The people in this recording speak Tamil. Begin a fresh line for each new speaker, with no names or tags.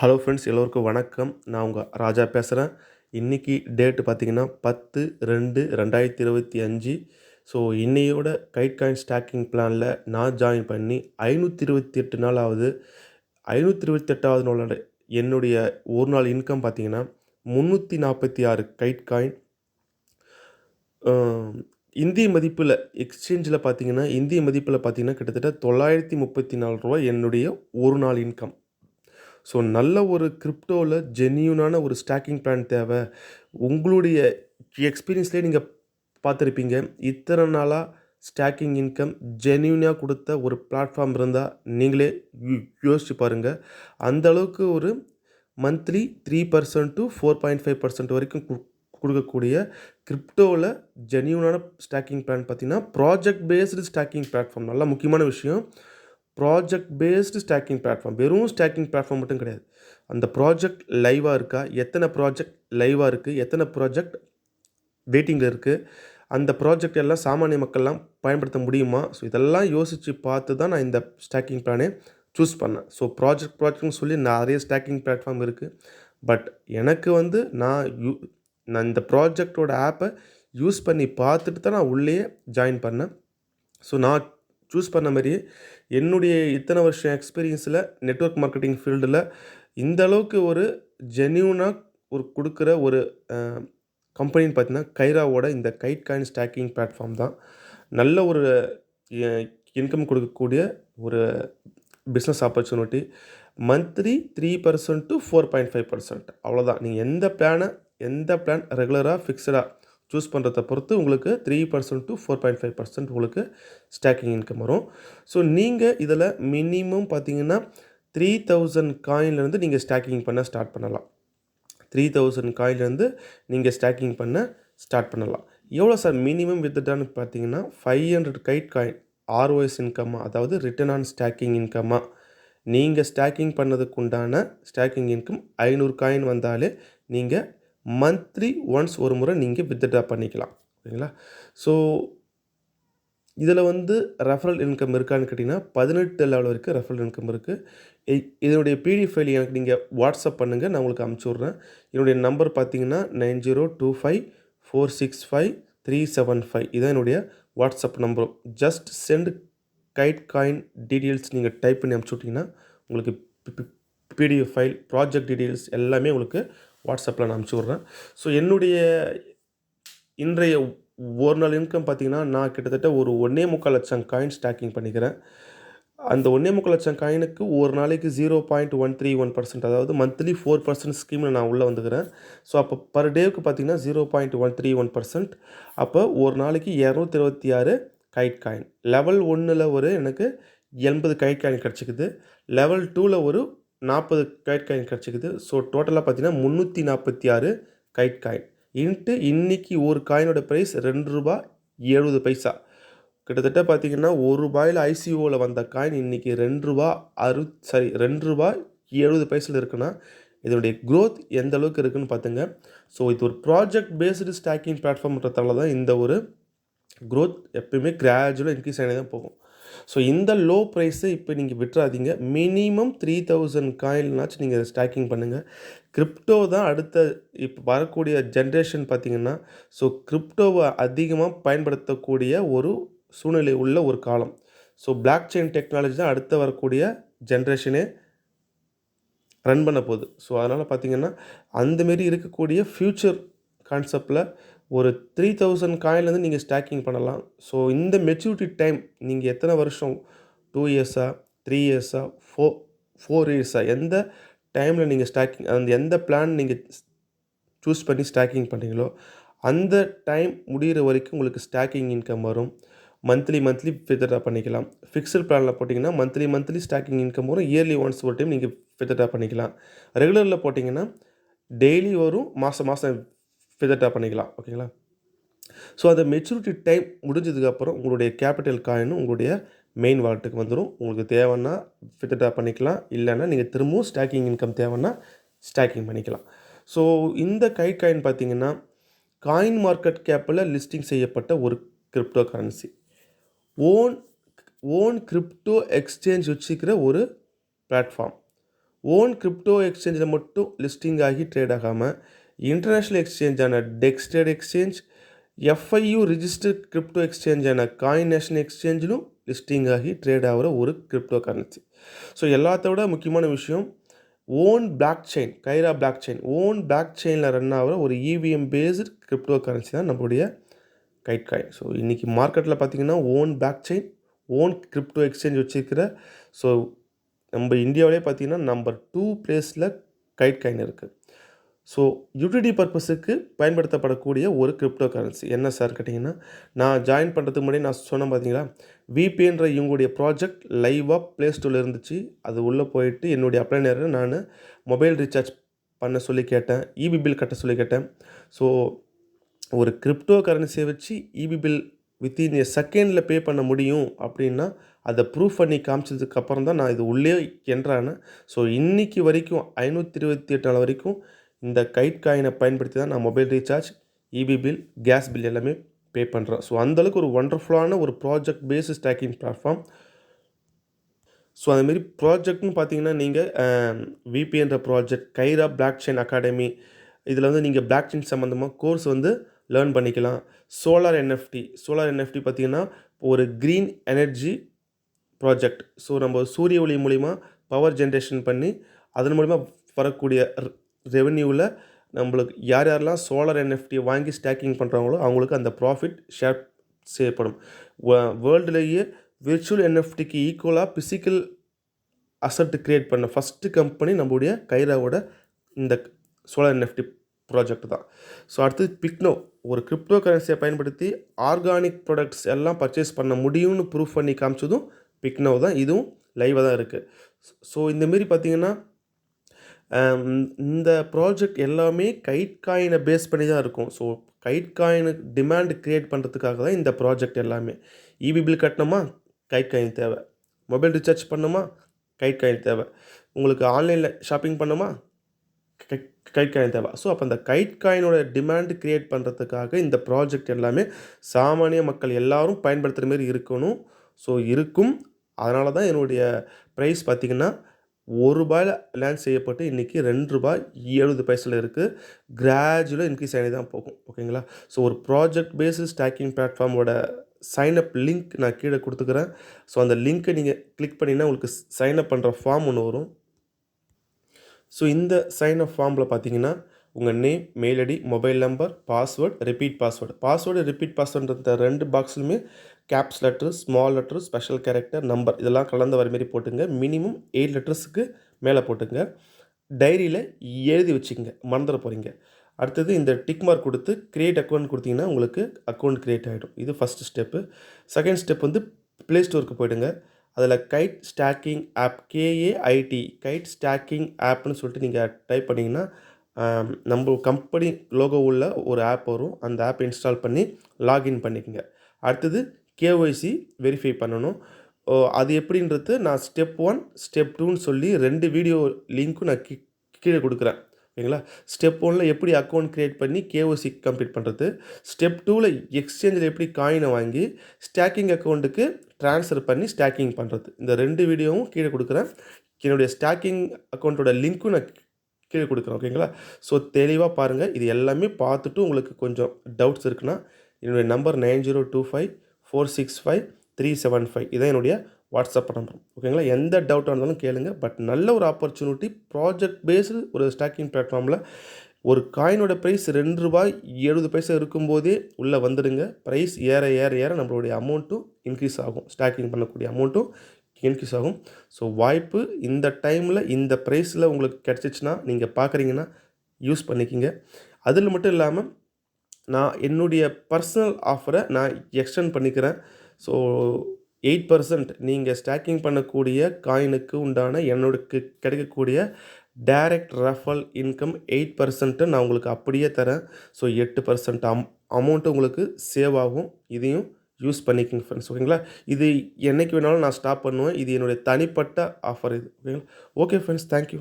ஹலோ ஃப்ரெண்ட்ஸ் எல்லோருக்கும் வணக்கம். நான் உங்கள் ராஜா பேசுகிறேன் இன்றைக்கி டேட்டு பார்த்தீங்கன்னா பத்து ரெண்டு ரெண்டாயிரத்தி இருபத்தி அஞ்சு. ஸோ இன்னையோட கைட் காயின் ஸ்டாக்கிங் பிளானில் நான் ஜாயின் பண்ணி ஐநூற்றி இருபத்தி எட்டு நாள் ஆகுது ஐநூற்றி இருபத்தெட்டாவது நாளோட என்னுடைய ஒரு நாள் இன்கம் பார்த்தீங்கன்னா முந்நூற்றி நாற்பத்தி ஆறு கைட் காயின் இந்திய மதிப்பில் எக்ஸ்சேஞ்சில் பார்த்தீங்கன்னா இந்திய மதிப்பில் பார்த்தீங்கன்னா கிட்டத்தட்ட தொள்ளாயிரத்தி முப்பத்தி நாலு ரூபா என்னுடைய ஒரு நாள் இன்கம் ஸோ நல்ல ஒரு கிரிப்டோவில் ஜென்யூனான ஒரு ஸ்டாக்கிங் பிளான் தேவை. உங்களுடைய எக்ஸ்பீரியன்ஸ்லேயே நீங்கள் பார்த்துருப்பீங்க இத்தனை நாளாக ஸ்டாக்கிங் இன்கம் ஜென்யூனாக கொடுத்த ஒரு பிளாட்ஃபார்ம் இருந்தால் நீங்களே யோசிச்சு பாருங்கள் அந்த அளவுக்கு ஒரு monthly three percent to four point five percent வரைக்கும் கு- கொடுக்கக்கூடிய கிரிப்டோவில் ஜென்யூனான ஸ்டாக்கிங் பிளான் பார்த்தீங்கன்னா ப்ராஜெக்ட் பேஸ்டு ஸ்டாக்கிங் பிளாட்ஃபார்ம் நல்லா முக்கியமான விஷயம். ப்ராஜெக்ட் பேஸ்டு ஸ்டாக்கிங் பிளாட்ஃபார்ம் வெறும் ஸ்டாக்கிங் பிளாட்ஃபார்ம் மட்டும் கிடையாது. அந்த ப்ராஜெக்ட் லைவாக இருக்கா? எத்தனை ப்ராஜெக்ட் லைவாக இருக்குது எத்தனை ப்ராஜெக்ட் வெயிட்டிங்கில் இருக்குது அந்த ப்ராஜெக்ட் எல்லாம் சாமானிய மக்கள்லாம் பயன்படுத்த முடியுமா? ஸோ இதெல்லாம் யோசித்து பார்த்து தான் நான் இந்த ஸ்டாக்கிங் பிளானே சூஸ் பண்ணேன். ஸோ ப்ராஜெக்ட் ப்ராஜெக்ட்னு சொல்லி நிறைய ஸ்டாக்கிங் பிளாட்ஃபார்ம் இருக்குது பட் எனக்கு வந்து நான் யூ நான் இந்த ப்ராஜெக்டோட ஆப்பை யூஸ் பண்ணி பார்த்துட்டு தான் நான் உள்ளேயே ஜாயின் பண்ணேன். ஸோ நான் சூஸ் பண்ண மாதிரியே என்னுடைய இத்தனை வருஷம் எக்ஸ்பீரியன்ஸில் நெட்வொர்க் மார்க்கெட்டிங் ஃபீல்டில் இந்த அளவுக்கு ஒரு ஜென்யூனாக ஒரு கொடுக்குற ஒரு கம்பெனின்னு பார்த்தீங்கன்னா கைராவோட இந்த கைட் காயின் ஸ்டாக்கிங் பிளாட்ஃபார்ம் தான். நல்ல ஒரு இன்கம் கொடுக்கக்கூடிய ஒரு business opportunity monthly three percent to four point five percent அவ்வளோதான் நீங்கள் எந்த பிளானை எந்த பிளான் ரெகுலராக ஃபிக்ஸடாக சூஸ் பண்ணுறத பொறுத்து உங்களுக்கு three percent to four point five percent உங்களுக்கு ஸ்டாக்கிங் இன்கம் வரும். ஸோ நீங்கள் இதில் மினிமம் பார்த்தீங்கன்னா த்ரீ தௌசண்ட் காயின்லேருந்து நீங்கள் ஸ்டாக்கிங் பண்ண ஸ்டார்ட் பண்ணலாம். த்ரீ தௌசண்ட் காயின்லேருந்து நீங்கள் ஸ்டாக்கிங் பண்ண ஸ்டார்ட் பண்ணலாம். எவ்வளோ சார் மினிமம் வித்ட்ரான்னு பார்த்தீங்கன்னா five hundred Kite coin ROS இன்கம்மா அதாவது ரிட்டர்ன் ஆன் ஸ்டாக்கிங் இன்கம்மா நீங்கள் ஸ்டாக்கிங் பண்ணதுக்கு உண்டான ஸ்டாக்கிங் இன்கம் ஐநூறு காயின் வந்தாலே நீங்கள் மந்த்லி ஒன்ஸ் ஒரு முறை நீங்கள் வித்ட்ரா பண்ணிக்கலாம். ஓகேங்களா ஸோ இதில் வந்து ரெஃபரல் இன்கம் இருக்கான்னு கேட்டிங்கன்னா பதினெட்டு லெவல் வரைக்கும் ரெஃபரல் இன்கம் இருக்குது இதனுடைய பிடிஎஃப் ஃபைல் எனக்கு நீங்கள் வாட்ஸ்அப் பண்ணுங்கள் நான் உங்களுக்கு அமுச்சு விட்றேன். என்னுடைய நம்பர் பார்த்தீங்கன்னா nine zero two five four six five three seven five. இதான் என்னுடைய WhatsApp number just send Kite coin details நீங்கள் டைப் பண்ணி அமுச்சு விட்டிங்கன்னா உங்களுக்கு பிடிஎஃப் ஃபைல் ப்ராஜெக்ட் டீட்டெயில்ஸ் எல்லாமே உங்களுக்கு வாட்ஸ்அப்பில் நான் அமுச்சு விட்றேன். ஸோ என்னுடைய இன்றைய ஒரு நாள் இன்கம் பார்த்திங்கன்னா நான் கிட்டத்தட்ட ஒரு ஒன்றே முக்கால் லட்சம் காயின் ஸ்டாக்கிங் பண்ணிக்கிறேன். அந்த ஒன்றே முக்கால் லட்சம் காயினுக்கு ஒரு நாளைக்கு zero point one three one percent அதாவது மந்த்லி ஃபோர் பர்சன்ட் ஸ்கீமில் நான் உள்ளே வந்துக்கிறேன். ஸோ அப்போ பர் டேவுக்கு பார்த்தீங்கன்னா zero point one three one percent அப்போ ஒரு நாளைக்கு இரநூத்தி இருபத்தி ஆறு கைட் காயின் லெவல் ஒன்றில் ஒரு எனக்கு எண்பது கைட் காயின் கிடச்சிக்குது. லெவல் டூவில் ஒரு நாற்பது கைட் காயின் கிடச்சிக்குது. ஸோ டோட்டலாக பார்த்தீங்கன்னா முந்நூற்றி நாற்பத்தி ஆறு கைட் காயின் இன்ட்டு இன்னைக்கு ஒரு காயினோட ப்ரைஸ் ரெண்டு ரூபா எழுபது பைசா. கிட்டத்தட்ட பார்த்தீங்கன்னா ஒரு ரூபாயில் ஐசிஓவில் வந்த காயின் இன்றைக்கி ரெண்டு ரூபா அறு சாரி ரெண்டு ரூபா எழுபது பைசில் இருக்குன்னா இதனுடைய க்ரோத் எந்த அளவுக்கு இருக்குன்னு பார்த்துங்க ஸோ இது ஒரு ப்ராஜெக்ட் பேஸ்டு ஸ்டாக்கிங் பிளாட்ஃபார்ம்ன்றதால தான் இந்த ஒரு க்ரோத் எப்பயுமே கிராஜுவலாக இன்க்ரீஸ் ஆகினே தான் போகும். ஸோ இந்த லோ ப்ரைஸை இப்போ நீங்கள் விட்டுறாதீங்க. மினிமம் த்ரீ தௌசண்ட் காயின்னாச்சும் நீங்கள் ஸ்டாக்கிங் பண்ணுங்கள் கிரிப்டோ தான் அடுத்த இப்போ வரக்கூடிய ஜென்ரேஷன் பார்த்தீங்கன்னா ஸோ கிரிப்டோவை அதிகமாக பயன்படுத்தக்கூடிய ஒரு சூழ்நிலை உள்ள ஒரு காலம். ஸோ பிளாக் செயின் டெக்னாலஜி தான் அடுத்த வரக்கூடிய ஜென்ரேஷனே ரன் பண்ண போகுது. ஸோ அதனால் பார்த்தீங்கன்னா அந்தமாரி இருக்கக்கூடிய ஃப்யூச்சர் கான்செப்டில் ஒரு த்ரீ தௌசண்ட் காயின்லேருந்து நீங்கள் ஸ்டாக்கிங் பண்ணலாம். ஸோ இந்த மெச்சூரிட்டி டைம் நீங்கள் எத்தனை வருஷம்? டூ இயர்ஸா த்ரீ இயர்ஸா ஃபோ ஃபோர் இயர்ஸா எந்த டைமில் நீங்கள் ஸ்டாக்கிங் அந்த எந்த பிளான் நீங்கள் சூஸ் பண்ணி ஸ்டாக்கிங் பண்ணுறீங்களோ அந்த டைம் முடிகிற வரைக்கும் உங்களுக்கு ஸ்டாக்கிங் இன்கம் வரும். மந்த்லி மந்த்லி வித்ட்ரா பண்ணிக்கலாம். ஃபிக்ஸட் பிளானில் போட்டிங்கன்னா மந்த்லி மந்த்லி ஸ்டாக்கிங் இன்கம் வரும். இயர்லி ஒன்ஸ் ஒரு டைம் நீங்கள் வித்ட்ரா பண்ணிக்கலாம். ரெகுலரில் போட்டிங்கன்னா டெய்லி வரும் மாதம் மாதம் வித்ட்ரா பண்ணிக்கலாம் ஓகேங்களா ஸோ அந்த மெச்சூரிட்டி டைம் முடிஞ்சதுக்கப்புறம் உங்களுடைய கேபிட்டல் காயினும் உங்களுடைய மெயின் வாலெட்டுக்கு வந்துடும் உங்களுக்கு தேவைன்னா வித்ட்ரா பண்ணிக்கலாம். இல்லைன்னா நீங்கள் திரும்பவும் ஸ்டாக்கிங் இன்கம் தேவைன்னா ஸ்டாக்கிங் பண்ணிக்கலாம். ஸோ இந்த கை காயின் பார்த்தீங்கன்னா காயின் மார்க்கெட் கேப்பில் லிஸ்டிங் செய்யப்பட்ட ஒரு cryptocurrency own own crypto exchange வச்சுக்கிற ஒரு பிளாட்ஃபார்ம் ஓன் கிரிப்டோ எக்ஸ்சேஞ்சில் மட்டும் லிஸ்டிங் ஆகி ட்ரேட் ஆகாமல் international எக்ஸ்சேஞ்சான Dextrade exchange FIU registered crypto எக்ஸ்சேஞ்சான coin national எக்ஸ்சேஞ்சிலும் லிஸ்டிங் ஆகி ட்ரேட் ஆகிற ஒரு கிரிப்டோ கரன்சி ஸோ எல்லாத்தோட முக்கியமான விஷயம் own blockchain Kaira blockchain own block செயினில் ரன் ஆகிற ஒரு இவிஎம் பேஸ்டு கிரிப்டோ கரன்சி தான் நம்மளுடைய கைட் காயின் ஸோ இன்றைக்கி மார்க்கெட்டில் பார்த்தீங்கன்னா own blockchain own crypto exchange வச்சுருக்கிற ஸோ நம்ம இந்தியாவிலே பார்த்தீங்கன்னா நம்பர் டூ பிளேஸில் கைட் காயின் இருக்குது ஸோ யூடிடி பர்பஸுக்கு பயன்படுத்தப்படக்கூடிய ஒரு கிரிப்டோ கரன்சி என்ன சார் கேட்டிங்கன்னா நான் ஜாயின் பண்ணுறதுக்கு முன்னாடி நான் சொன்னேன் பார்த்தீங்களா விபிஎன்ற இவங்களுடைய ப்ராஜெக்ட் லைவாக ப்ளே ஸ்டோரில் இருந்துச்சு. அது உள்ளே போயிட்டு என்னுடைய அப்ளை நேரம் நான் மொபைல் ரீசார்ஜ் பண்ண சொல்லி கேட்டேன். இபி பில் கட்ட சொல்லி கேட்டேன். ஸோ ஒரு கிரிப்டோ கரன்சியை வச்சு இபி பில் வித்தின் எ செகண்டில் பே பண்ண முடியும் அப்படின்னா அதை ப்ரூஃப் பண்ணி காமிச்சதுக்கு அப்புறம் தான் நான் இது உள்ளே என்றானேன் ஸோ இன்றைக்கி வரைக்கும் ஐநூற்றி இருபத்தி எட்டு நாள் வரைக்கும் இந்த கைட் காயினை பயன்படுத்தி தான் நான் mobile recharge EB bill gas bill எல்லாமே பே பண்ணுறேன் ஸோ அந்தளவுக்கு ஒரு ஒண்டர்ஃபுல்லான ஒரு project based staking platform so அதுமாரி ப்ராஜெக்ட்னு பார்த்தீங்கன்னா நீங்கள் விபிஎன்ற project Kaira blockchain academy இதில் வந்து நீங்கள் பிளாக் செயின் சம்மந்தமாக கோர்ஸ் வந்து லேர்ன் பண்ணிக்கலாம். சோலார் என்எஃப்டி சோலார் என்எஃப்டி பார்த்திங்கன்னா ஒரு க்ரீன் எனர்ஜி ப்ராஜெக்ட் ஸோ நம்ம சூரிய ஒளி மூலிமா பவர் ஜென்ரேஷன் பண்ணி அதன் மூலிமா வரக்கூடிய ரெவென்யூவில் நம்மளுக்கு யார் யாரெல்லாம் சோலார் என்எஃப்டியை வாங்கி ஸ்டாக்கிங் பண்ணுறாங்களோ அவங்களுக்கு அந்த ப்ராஃபிட் ஷேர் செய்யப்படும். வேர்ல்டுலேயே விர்ச்சுவல் என்எஃப்டிக்கு ஈக்குவலாக ஃபிசிக்கல் அசட் க்ரியேட் பண்ண ஃபஸ்ட்டு கம்பெனி நம்மளுடைய கைராவோட இந்த சோலார் என்எஃப்டி ப்ராஜெக்ட் தான். ஸோ அடுத்தது பிக்னோ ஒரு கிரிப்டோ கரன்சியை பயன்படுத்தி ஆர்கானிக் ப்ராடக்ட்ஸ் எல்லாம் பர்ச்சேஸ் பண்ண முடியும்னு ப்ரூஃப் பண்ணி காமிச்சதும் பிக்னோ தான். இதுவும் லைவாக தான் இருக்குது ஸோ இந்தமாரி பார்த்திங்கன்னா இந்த ப்ராஜெக்ட் எல்லாமே கைட் காயினை பேஸ் பண்ணி தான் இருக்கும். ஸோ கைட் காயினுக்கு டிமாண்ட் க்ரியேட் பண்ணுறதுக்காக தான் இந்த ப்ராஜெக்ட் எல்லாமே. இபி பில் கட்டணுமா? கைட் காயின் தேவை. மொபைல் ரீசார்ஜ் பண்ணுமா? கைட் காயின் தேவை. உங்களுக்கு ஆன்லைனில் ஷாப்பிங் பண்ணுமா? கைட் காயின் தேவை. ஸோ அப்போ அந்த கைட் காயினோட டிமாண்ட் க்ரியேட் பண்ணுறதுக்காக இந்த ப்ராஜெக்ட் எல்லாமே சாமானிய மக்கள் எல்லோரும் பயன்படுத்துகிற மாரி இருக்கணும். ஸோ இருக்கும். அதனால தான் என்னுடைய ப்ரைஸ் பார்த்திங்கன்னா ஒரு ரூபாயில் லேண்ட் செய்யப்பட்டு இன்றைக்கி ரெண்டு ரூபாய் எழுபது பைசில் இருக்குது கிராஜுவலாக இன்க்ரீஸ் ஆகி தான் போகும். ஓகேங்களா ஸோ ஒரு ப்ராஜெக்ட் பேஸு ஸ்டாக்கிங் பிளாட்ஃபார்மோட சைன்அப் லிங்க் நான் கீழே கொடுத்துக்கிறேன். ஸோ அந்த லிங்க்கை நீங்கள் கிளிக் பண்ணிங்கன்னா உங்களுக்கு சைனப் பண்ணுற ஃபார்ம் ஒன்று வரும். ஸோ இந்த சைன் அப் ஃபார்மில் பார்த்தீங்கன்னா உங்கள் name mail ID mobile number password repeat password password repeat பாஸ்வேர்டுன்ற ரெண்டு பாக்ஸ்லுமே caps letter small letter special character number இதெல்லாம் கலந்து வர மாதிரி போட்டுங்க. மினிமம் எயிட் லெட்டர்ஸுக்கு மேலே போட்டுங்க. டைரியில் எழுதி வச்சுக்கோங்க. மறந்துட போகிறீங்க அடுத்தது இந்த டிக் மார்க் கொடுத்து க்ரியேட் அக்கௌண்ட் கொடுத்தீங்கன்னா உங்களுக்கு அக்கௌண்ட் க்ரியேட் ஆகிடும் இது ஃபஸ்ட்டு ஸ்டெப்பு செகண்ட் ஸ்டெப் வந்து ப்ளே ஸ்டோருக்கு போயிடுங்க. அதில் kite staking app KAIT kite staking ஆப்னு சொல்லிட்டு நீங்கள் டைப் பண்ணிங்கன்னா நம்ம கம்பெனி லோகோ உள்ள ஒரு ஆப் வரும். அந்த ஆப் இன்ஸ்டால் பண்ணி லாகின் பண்ணிக்கோங்க. அடுத்தது கேஒய்சி வெரிஃபை பண்ணணும். அது எப்படின்றது நான் ஸ்டெப் ஒன் ஸ்டெப் டூன்னு சொல்லி ரெண்டு வீடியோ லிங்க்கும் நான் கீழே கொடுக்குறேன். ஓகேங்களா ஸ்டெப் ஒனில் எப்படி அக்கௌண்ட் க்ரியேட் பண்ணி கேஓசி கம்ப்ளீட் பண்ணுறது ஸ்டெப் டூவில் எக்ஸ்சேஞ்சில் எப்படி காயினை வாங்கி ஸ்டாக்கிங் அக்கௌண்ட்டுக்கு ட்ரான்ஸ்ஃபர் பண்ணி ஸ்டாக்கிங் பண்ணுறது இந்த ரெண்டு வீடியோவும் கீழே கொடுக்குறேன். என்னுடைய ஸ்டாக்கிங் அக்கௌண்ட்டோட லிங்க்கும் நான் கீழே கொடுக்குறேன் ஓகேங்களா? ஸோ தெளிவாக பாருங்கள் இது எல்லாமே பார்த்துட்டு உங்களுக்கு கொஞ்சம் டவுட்ஸ் இருக்குன்னா என்னுடைய number nine zero two five four six five three seven five இதான் என்னுடைய வாட்ஸ்அப் நம்பர் ஓகேங்களா? எந்த டவுட்டாக இருந்தாலும் கேளுங்க. பட் நல்ல ஒரு ஆப்பர்ச்சுனிட்டி ப்ராஜெக்ட் பேஸ்டு ஒரு ஸ்டாக்கிங் பிளாட்ஃபார்மில் ஒரு காயினோட ப்ரைஸ் ரெண்டு ரூபாய் எழுபது பைசா இருக்கும்போதே உள்ளே வந்துடுங்க. ப்ரைஸ் ஏற ஏற ஏற நம்மளுடைய அமௌண்ட்டும் இன்க்ரீஸ் ஆகும். ஸ்டாக்கிங் பண்ணக்கூடிய அமௌண்ட்டும் இன்க்ரீஸ் ஆகும். ஸோ வாய்ப்பு இந்த டைமில் இந்த ப்ரைஸில் உங்களுக்கு கிடச்சிச்சின்னா நீங்கள் பார்க்குறீங்கன்னா யூஸ் பண்ணிக்கிங்க. அதில் மட்டும் இல்லாமல் நான் என்னுடைய பர்சனல் ஆஃபரை நான் எக்ஸ்டெண்ட் பண்ணிக்கிறேன். ஸோ எயிட் பர்சன்ட் நீங்கள் ஸ்டாக்கிங் பண்ணக்கூடிய காயினுக்கு உண்டான என்னோடக்கு கிடைக்கக்கூடிய direct referral income eight percent நான் உங்களுக்கு அப்படியே தரேன். ஸோ எட்டு பர்சன்ட் அம் அமௌண்ட்டு உங்களுக்கு சேவ் ஆகும். இதையும் யூஸ் பண்ணிக்கிங்க ஃப்ரெண்ட்ஸ் ஓகேங்களா இது என்றைக்கு வேணாலும் நான் ஸ்டாப் பண்ணுவேன். இது என்னுடைய தனிப்பட்ட ஆஃபர் இது ஓகேங்களா ஓகே ஃப்ரெண்ட்ஸ் தேங்க்யூ